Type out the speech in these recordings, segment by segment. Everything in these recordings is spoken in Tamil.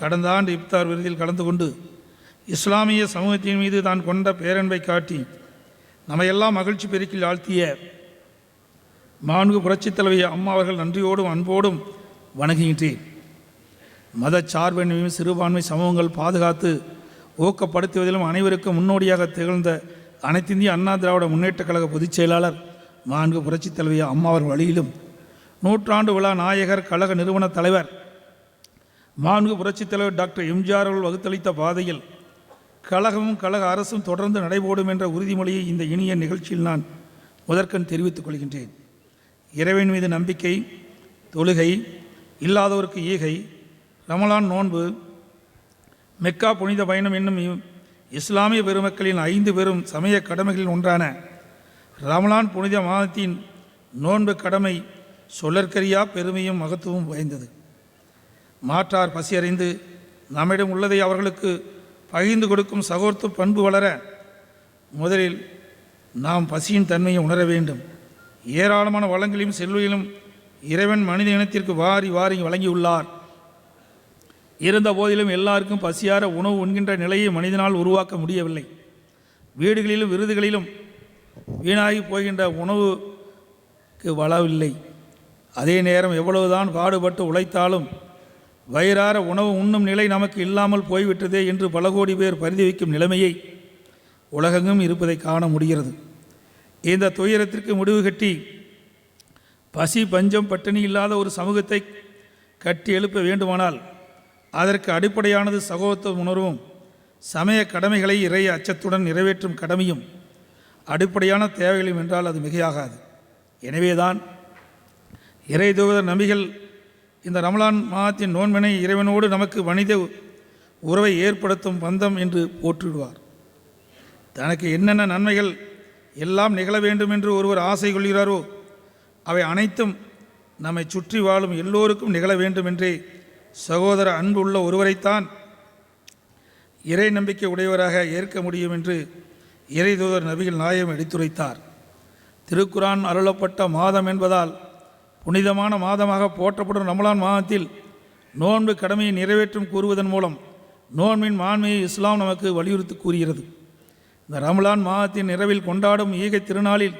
கடந்த ஆண்டு இப்தார் விருதில் கலந்து கொண்டு இஸ்லாமிய சமூகத்தின் மீது தான் கொண்ட பேரன்பை காட்டி நம்மையெல்லாம் மகிழ்ச்சி பெருக்கில் ஆழ்த்திய மாண்பு புரட்சித் தலைவி அம்மா அவர்கள் நன்றியோடும் அன்போடும் வணங்குகின்றேன். மதச்சார்பின்மையும் சிறுபான்மை சமூகங்கள் பாதுகாத்து ஊக்கப்படுத்துவதிலும் அனைவருக்கும் முன்னோடியாக திகழ்ந்த அனைத்திந்திய அண்ணா திராவிட முன்னேற்றக் கழக பொதுச் செயலாளர் மாண்பு புரட்சித் தலைவி அம்மா அவர்கள் வழியிலும் நூற்றாண்டு விழா நாயகர் கழக நிறுவன தலைவர் மாண்பு புரட்சித் தலைவர் டாக்டர் எம்ஜிஆர் அவர்கள் வகுத்தளித்த பாதையில் கழகமும் கழக அரசும் தொடர்ந்து நடைபோடும் என்ற உறுதிமொழியை இந்த இனிய நிகழ்ச்சியில் நான் முதற்கண் தெரிவித்துக் கொள்கின்றேன். இறைவன் மீது நம்பிக்கை தொழுகை இல்லாதவருக்கு ஈகை ரமலான் நோன்பு மெக்கா புனித பயணம் என்னும் இஸ்லாமிய பெருமக்களின் ஐந்து பெரும் சமய கடமைகளில் ஒன்றான ரமலான் புனித மாதத்தின் நோன்பு கடமை சொல்லற்கரியா பெருமையும் மகத்துவம் வாய்ந்தது. மாற்றார் பசியறிந்து நம்மிடம் உள்ளதை அவர்களுக்கு பகிர்ந்து கொடுக்கும் சகோர்த்து பண்பு வளர முதலில் நாம் பசியின் தன்மையை உணர வேண்டும். ஏராளமான வளங்களையும் செல்வையிலும் இறைவன் மனித இனத்திற்கு வாரி வாரி வழங்கியுள்ளார். இருந்த போதிலும் எல்லாருக்கும் பசியார உணவு உண்கின்ற நிலையை மனிதனால் உருவாக்க முடியவில்லை. வீடுகளிலும் விருதுகளிலும் வீணாகி போகின்ற உணவுக்கு வளவில்லை. அதே நேரம் எவ்வளவுதான் பாடுபட்டு உழைத்தாலும் வயிறார உணவு உண்ணும் நிலை நமக்கு இல்லாமல் போய்விட்டதே என்று பல கோடி பேர் பரிதவிக்கும் நிலைமையை உலகெங்கும் இருப்பதை காண முடிகிறது. இந்த துயரத்திற்கு முடிவு கட்டி பசி பஞ்சம் பட்டினி இல்லாத ஒரு சமூகத்தை கட்டி எழுப்ப வேண்டுமானால் அதற்கு அடிப்படையானது சகோதரம் உணர்வும் சமய கடமைகளை இறைய அச்சத்துடன் நிறைவேற்றும் கடமையும் அடிப்படையான தேவைகளும் என்றால் அது மிகையாகாது. எனவேதான் இறை தூதர் நபிகள் இந்த ரமலான் மாதத்தின் நோன்பினை இறைவனோடு நமக்கு மனித உறவை ஏற்படுத்தும் பந்தம் என்று போற்றிடுவார். தனக்கு என்னென்ன நன்மைகள் எல்லாம் நிகழ வேண்டும் என்று ஒருவர் ஆசை கொள்கிறாரோ அவை அனைத்தும் நம்மை சுற்றி வாழும் எல்லோருக்கும் நிகழ வேண்டும் என்றே சகோதர அன்பு உள்ள ஒருவரைத்தான் இறை நம்பிக்கை உடையவராக ஏற்க முடியும் என்று இறை தூதர் நபிகள் நாயம் எடுத்துரைத்தார். திருக்குரான் அருளப்பட்ட மாதம் என்பதால் புனிதமான மாதமாக போற்றப்படும் ரமலான் மாதத்தில் நோன்பு கடமையை நிறைவேற்றும் கூறுவதன் மூலம் நோன்பின் மாண்மையை இஸ்லாம் நமக்கு வலியுறுத்தி கூறுகிறது. இந்த ரமலான் மாதத்தின் நிறைவில் கொண்டாடும் ஈகை திருநாளில்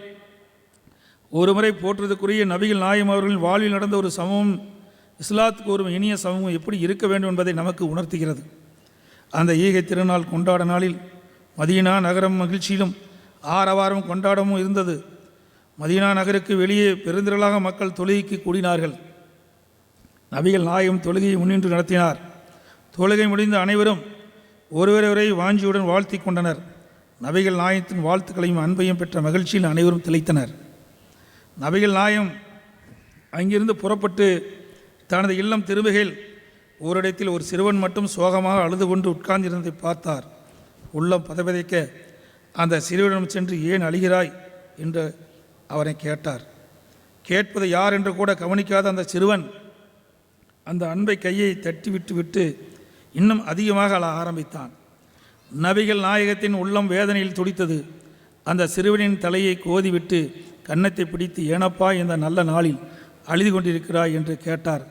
ஒருமுறை போற்றுவதற்குரிய நபிகள் நாயம் அவர்களின் வாழ்வில் நடந்த ஒரு சமூகம் இஸ்லாத்துக்கு ஒரு இனிய சமூகம் எப்படி இருக்க வேண்டும் என்பதை நமக்கு உணர்த்துகிறது. அந்த ஈகை திருநாள் கொண்டாட நாளில் மதீனா நகரம் மகிழ்ச்சியிலும் ஆரவாரம் கொண்டாடமும் இருந்தது. மதீனா நகருக்கு வெளியே பெருந்திரளாக மக்கள் தொழுகைக்கு கூடினார்கள். நபிகள் நாயகம் தொழுகையை முன்னின்று நடத்தினார். தொழுகை முடிந்த அனைவரும் ஒருவரவரை வாஞ்சியுடன் வாழ்த்தி கொண்டனர். நபிகள் நாயத்தின் வாழ்த்துக்களையும் அன்பையும் பெற்ற மகிழ்ச்சியில் அனைவரும் திளைத்தனர். நபிகள் நாயம் அங்கிருந்து புறப்பட்டு தனது இல்லம் திரும்புகையில் ஓரிடத்தில் ஒரு சிறுவன் மட்டும் சோகமாக அழுது கொண்டு உட்கார்ந்திருந்ததை பார்த்தார். உள்ளம் பதபதைக்க அந்த சிறுவனிடம் சென்று ஏன் அழுகிறாய்? என்ற அவரை கேட்டார். கேட்பது யார் என்று கூட கவனிக்காத அந்த சிறுவன் அந்த அன்பை கையை தட்டி விட்டு விட்டு இன்னும் அதிகமாக அழ ஆரம்பித்தான். நபிகள் நாயகத்தின் உள்ளம் வேதனையில் துடித்தது. அந்த சிறுவனின் தலையை கோதிவிட்டு கன்னத்தை பிடித்து ஏனப்பா இந்த நல்ல நாளில் அழுது கொண்டிருக்கிறாய் என்று கேட்டார்.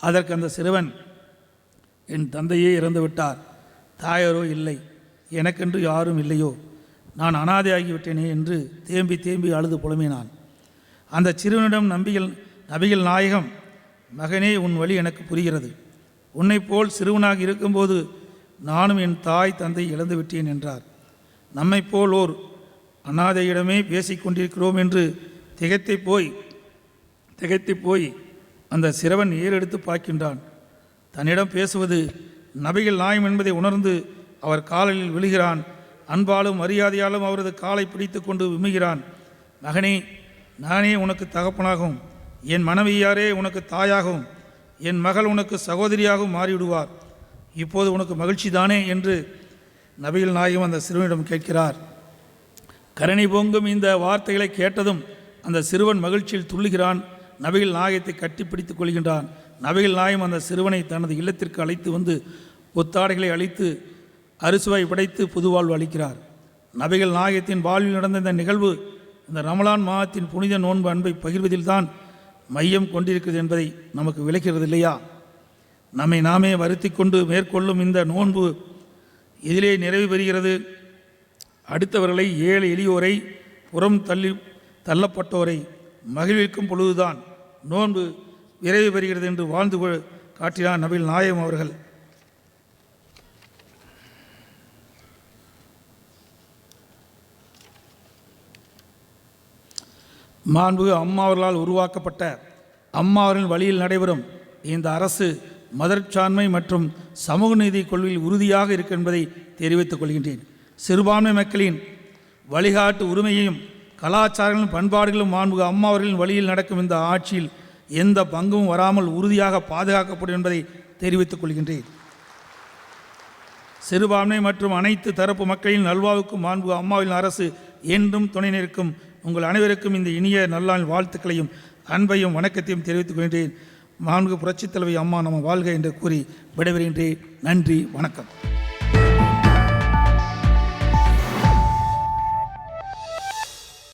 அதற்கு அந்த சிறுவன் என் தந்தையே இறந்துவிட்டார். தாயாரோ இல்லை. எனக்கென்று யாரும் இல்லையோ? நான் அனாதையாகிவிட்டேனே என்று தேம்பி தேம்பி அழுது புலம்பினான். அந்த சிறுவனிடம் நம்பிகள் நபிகள் நாயகம் மகனே உன் வழி எனக்கு புரிகிறது. உன்னைப் போல் சிறுவனாக இருக்கும்போது நானும் என் தாய் தந்தை இழந்து விட்டேன் என்றார். நம்மைப் போல் ஓர் அனாதையிடமே பேசிக் கொண்டிருக்கிறோம் என்று திகைத்தை போய் திகைத்து போய் அந்த சிறுவன் ஏறெடுத்து பார்க்கின்றான். தன்னிடம் பேசுவது நபிகள் நாயம் என்பதை உணர்ந்து அவர் காலில் விழுகிறான். அன்பாலும் மரியாதையாலும் அவரது காலை பிடித்து கொண்டு விமுகிறான் மகனே நானே உனக்கு தகப்பனாகும். என் மனைவியாரே உனக்கு தாயாகும். என் மகள் உனக்கு சகோதரியாகவும் மாறிவிடுவார். இப்போது உனக்கு மகிழ்ச்சி தானே என்று நபிகள் நாயகம் அந்த சிறுவனிடம் கேட்கிறார். கரணி பொங்கும் இந்த வார்த்தைகளை கேட்டதும் அந்த சிறுவன் மகிழ்ச்சியில் துள்ளுகிறான். நபிகள் நாயகத்தை கட்டிப்பிடித்துக் கொள்கின்றான். நபிகள் நாயம் அந்த சிறுவனை தனது இல்லத்திற்கு அழைத்து வந்து புத்தாடைகளை அழித்து அரிசுவை படைத்து புதுவாழ்வு அளிக்கிறார். நபிகள் நாயகத்தின் வாழ்வில் நடந்த இந்த நிகழ்வு இந்த ரமலான் மாதத்தின் புனித நோன்பு அன்பை பகிர்வதில்தான் மையம் கொண்டிருக்கிறது என்பதை நமக்கு விளக்கிறது இல்லையா நம்மை நாமே வருத்தி கொண்டு மேற்கொள்ளும் இந்த நோன்பு இதிலே நிறைவு பெறுகிறது. அடுத்தவர்களை ஏழை எளியோரை புறம் தள்ளி தள்ளப்பட்டோரை மகிழ்விக்கும் பொழுதுதான் நோன்பு விரைவு பெறுகிறது என்று வாழ்ந்து காட்டினார் நபில் நாயகம் அவர்கள். மாண்புகு அம்மாவர்களால் உருவாக்கப்பட்ட அம்மாவரின் வழியில் நடைபெறும் இந்த அரசு மதர்ச்சான்மை மற்றும் சமூக நீதி கொள்கையில் உறுதியாக இருக்கும் என்பதை தெரிவித்துக் கொள்கின்றேன். சிறுபான்மை மக்களின் வழிகாட்டு உரிமையையும் கலாச்சாரங்களும் பண்பாடுகளும் மாண்புகு அம்மா அவர்களின் வழியில் நடக்கும் இந்த ஆட்சியில் எந்த பங்கும் வராமல் உறுதியாக பாதுகாக்கப்படும் என்பதை தெரிவித்துக் கொள்கின்றேன். சிறுபான்மை மற்றும் அனைத்து தரப்பு மக்களின் நல்வாவுக்கும் மாண்பு அம்மாவின் அரசு என்றும் துணை நிற்கும் உங்கள் அனைவருக்கும் இந்த இனிய நல்லாள் வாழ்த்துக்களையும் அன்பையும் வணக்கத்தையும் தெரிவித்துக் கொள்கின்றேன். மாண்பு புரட்சித் தலைவி அம்மா நம்ம வாழ்க என்று கூறி விடைபெறுகின்றேன். நன்றி வணக்கம்.